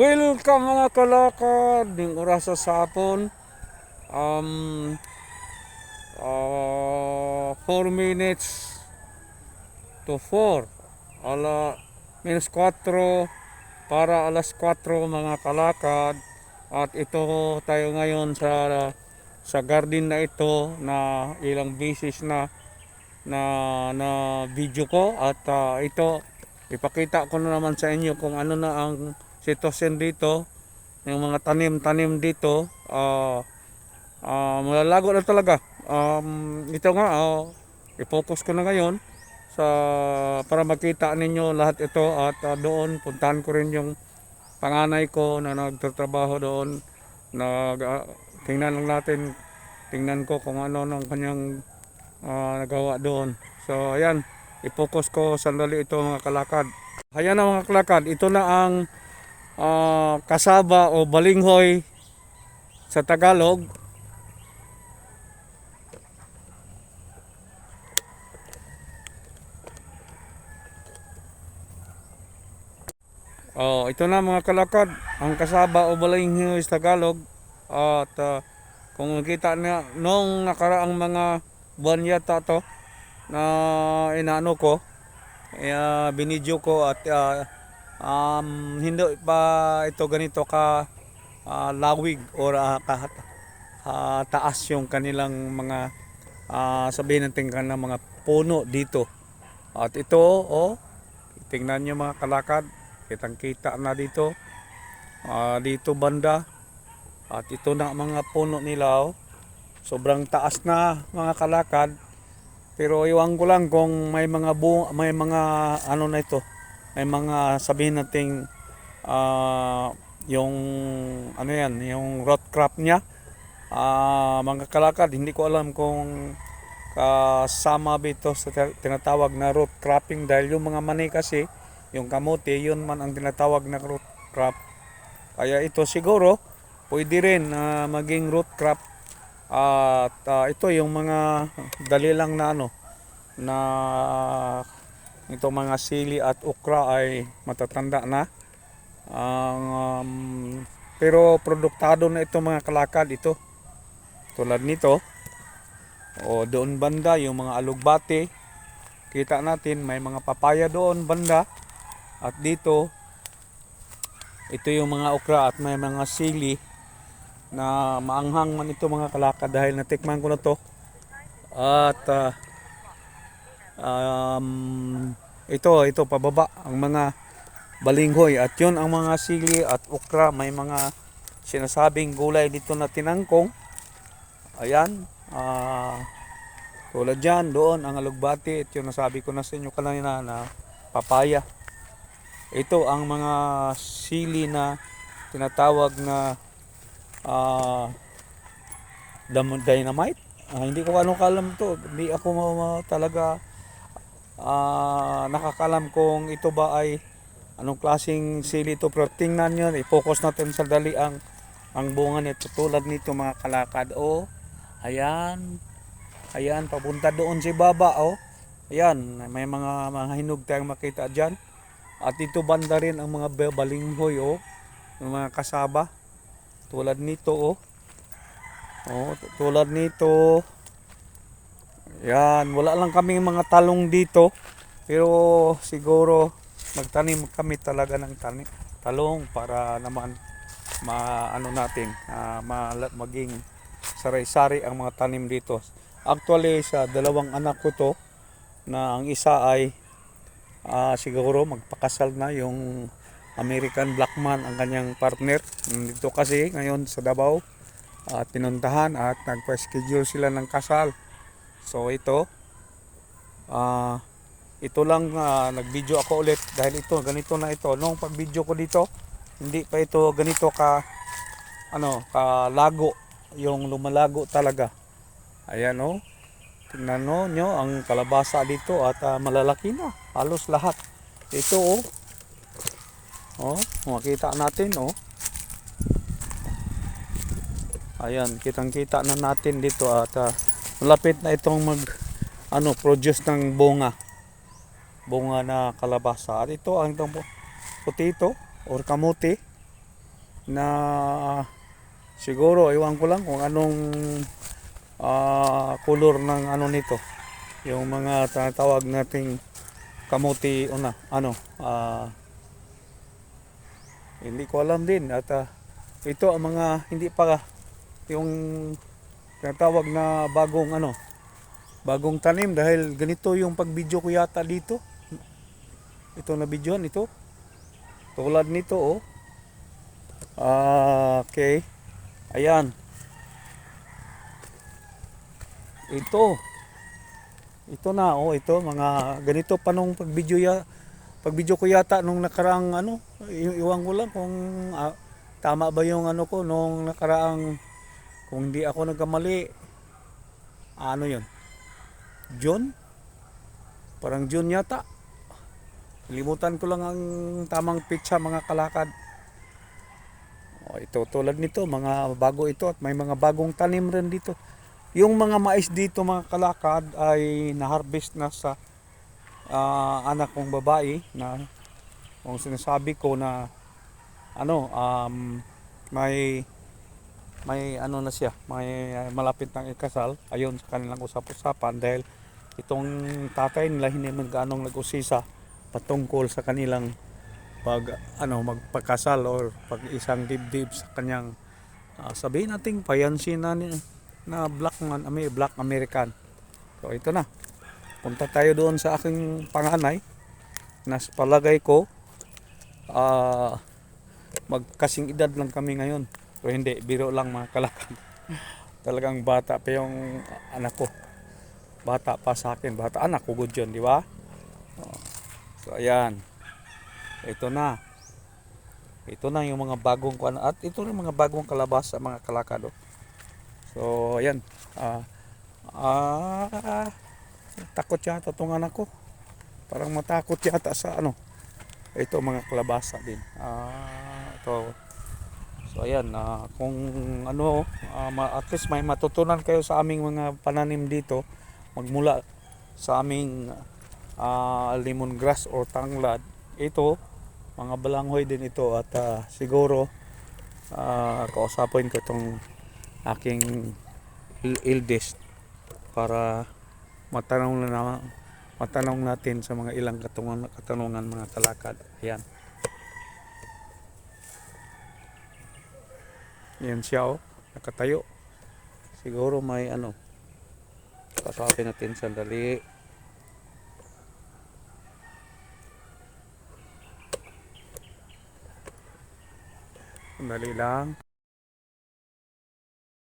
Welcome mga kalakad ng orasa sa hapon. Um, uh, 4 minutes to 4. Ala, minus 4 para alas 4 mga kalakad. At ito tayo ngayon sa sa garden na ito na ilang beses na na na video ko at ah, ito ipakita ko na naman sa inyo kung ano na ang sitwasyon dito yung mga tanim-tanim dito ah ah, malalago na talaga. Um, ito nga ah, i-focus ko na ngayon sa para makita ninyo lahat ito at ah, doon puntahan ko rin yung panganay ko na nagtatrabaho doon. Nag ah, tingnan lang natin tingnan ko kung ano ng kanyang ah, nagawa doon. So ayan i-focus ko sandali ito mga kalakad. Ayan na mga kalakad ito na ang ah, kasaba o balinghoy sa Tagalog. Oh, ito na mga kalakad, ang kasaba o balinghoy sa Tagalog. At ah, kung nakita na nung nakaraang mga buwan yata to na inaano ko, ah, binidyo ko at ah, um, hindi pa ito ganito ka ah, lawig or ah, ka, ah, taas yung kanilang mga ah, sabihin natin ka na mga puno dito. At ito, oh, tingnan nyo mga kalakad, kitang kita na dito. Ah, dito banda. At ito na mga puno nila, oh. Sobrang taas na mga kalakad. Pero iwan ko lang kung may mga bu may mga ano na ito. May mga sabihin nating ah, yung ano yan, yung rot crop niya. Ah, mga kalakad, hindi ko alam kung kasama ba ito sa ti- tinatawag na root cropping dahil yung mga mani kasi, yung kamote, yun man ang tinatawag na root crop. Kaya ito siguro, pwede rin na maging root crop at ah, ito yung mga dali lang na ano na ito mga sili at okra ay matatanda na. Ang um, pero produktado na ito mga kalakad ito. Tulad nito. O doon banda yung mga alugbate. Kita natin may mga papaya doon banda. At dito ito yung mga okra at may mga sili na maanghang man ito mga kalakad dahil natikman ko na to at ah, um, ito ito pababa ang mga balinghoy. At yun ang mga sili at okra. May mga sinasabing gulay dito na tinangkong. Ayan ah tulad dyan doon ang alugbati. At yun nasabi ko na sa inyo kanina na papaya. Ito ang mga sili na tinatawag na dam- dynamite. Ah, hindi ko ano kalam to. Hindi ako ma- talaga ah, nakakalam kung ito ba ay anong klaseng sili to. Pero tingnan nyo, i-focus natin sa dali ang, ang bunga nito. Tulad nito mga kalakad. Oh, ayan. Ayan, papunta doon si Baba. Oh, ayan. May mga, mga hinog tayong makita dyan. At ito banda rin ang mga ba- balinghoy. Oh, yung mga kasaba. Tulad nito. Oh. Oh, t- tulad nito. Yan, wala lang kaming mga talong dito. Pero siguro magtanim kami talaga ng tani, talong para naman maano natin, ah, ma- maging sari-sari ang mga tanim dito. Actually, sa dalawang anak ko to, na ang isa ay ah, siguro magpakasal na yung American Blackman ang kanyang partner. Dito kasi ngayon sa Davao at pinuntahan at nagpa-schedule sila ng kasal. So ito ah ito lang ah, nag-video ako ulit dahil ito ganito na ito. Nung pag-video ko dito, hindi pa ito ganito ka ano, ka lago yung lumalago talaga. Ayan oh. Tingnan no, nyo ang kalabasa dito at ah, malalaki na. Halos lahat. Ito oh. Oh, makita natin oh. Ayan, kitang-kita na natin dito at ah, malapit na itong mag ano, produce ng bunga. Bunga na kalabasa. At ito ang itong potato or kamuti. na siguro iwan ko lang kung anong ah, color ng ano nito yung mga tinatawag nating kamuti una ano ah, hindi ko alam din at ah, ito ang mga hindi pa yung tinatawag na bagong ano bagong tanim dahil ganito yung pagbidyo ko yata dito. Ito na videohan ito tulad nito oh. Ah, okay. Ayan. Ito. Ito na oh ito. Mga ganito pa nung pagbidyo ya pagbidyo ko yata nung nakaraang ano i- iwan ko lang kung ah, tama ba yung ano ko nung nakaraang kung hindi ako nagkamali ano yun? June? Parang June yata. Limutan ko lang ang tamang pitsa mga kalakad. O, ito tulad nito mga bago ito at may mga bagong tanim rin dito. Yung mga mais dito mga kalakad ay na-harvest na sa ah, anak kong babae na kung sinasabi ko na ano um, may may ano na siya may ah, malapit ng ikasal. Ayon sa kanilang usap-usapan dahil itong tatay nila hindi man gaanong nag-usisa patungkol sa kanilang pag ano magpakasal or pag isang dibdib sa kanyang ah, sabihin nating payansin na na black man may black American. So ito na. Punta tayo doon sa aking panganay. Na palagay ko ah magkasing edad lang kami ngayon pero hindi biro lang mga kalakad talagang bata pa yung anak ko. Bata pa sa akin bata. Anak ko good yun di ba? Oh. so ayan. Ito na. Ito na yung mga bagong kuan at ito rin mga bagong kalabasa mga kalakado. So ayan. Ah ah takot yata itong anak ko. Parang matakot yata sa ano. Ito mga kalabasa din. Ah ito so ayan ah, kung ano ma- at least may matutunan kayo sa aming mga pananim dito magmula sa aming ah, lemongrass or tanglad. Ito mga balanghoy din ito at ah, siguro ah, kausapin ko itong aking eldest para matanong na matanong natin sa mga ilang katanungan, katanungan mga kalakad ayan yan siya oh. Nakatayo. Siguro may ano kasapin natin sandali. Sandali lang